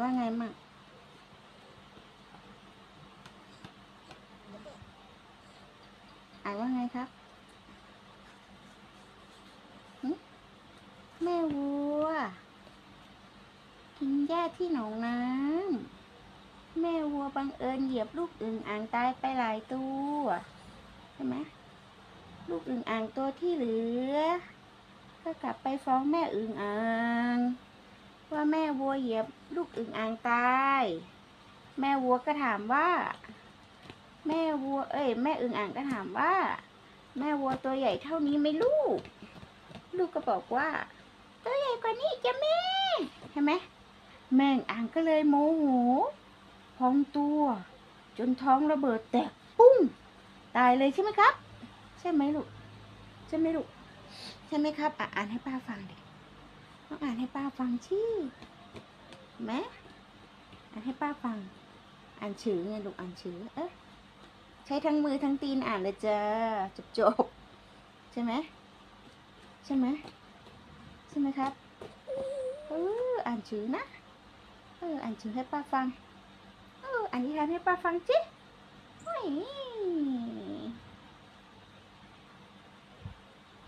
ว่าไงมั่งอ่านว่าไงครับแม่วัว กินหญ้าที่หนองน้ำแม่วัวบังเอิญเหยียบลูกอึ่งอ่างตายไปหลายตัวใช่ไหมลูกอึ่งอ่างตัวที่เหลือ ก็กลับไปฟ้องแม่อึ่งอ่าง วัวเหยียบลูกอึ่งอ่างตาย แม่วัวก็ถามว่า แม่วัว เอ้ย แม่อึ่งอ่างก็ถามว่า แม่วัวตัวใหญ่เท่านี้ไหมลูก ลูกก็บอกว่า ตัวใหญ่กว่านี้จ้ะแม่เห็นไหมแม่อึ่งอ่างก็เลยโมโหพองตัว จนท้องระเบิดแตกปุ้ง ตายเลยใช่ไหมครับ ใช่ไหมลูกใช่ไหมลูกใช่ไหมครับ อ่านให้ป้าฟังดิต้องอ่านให้ป้าฟังชี่ ไหมอ่านให้ป้าฟัง อ่านชื่อไงลูกอ่านชื่อเอ๊ะใช้ทั้งมือทั้งตีนอ่านเลยจ้าจบจบใช่ไหมใช่ไหมใช่ไหมครับเอออ่านชื่อนะเอออ่านชื่อให้ป้าฟังเอออ่านนิทานให้ป้าฟังจิโอ้ย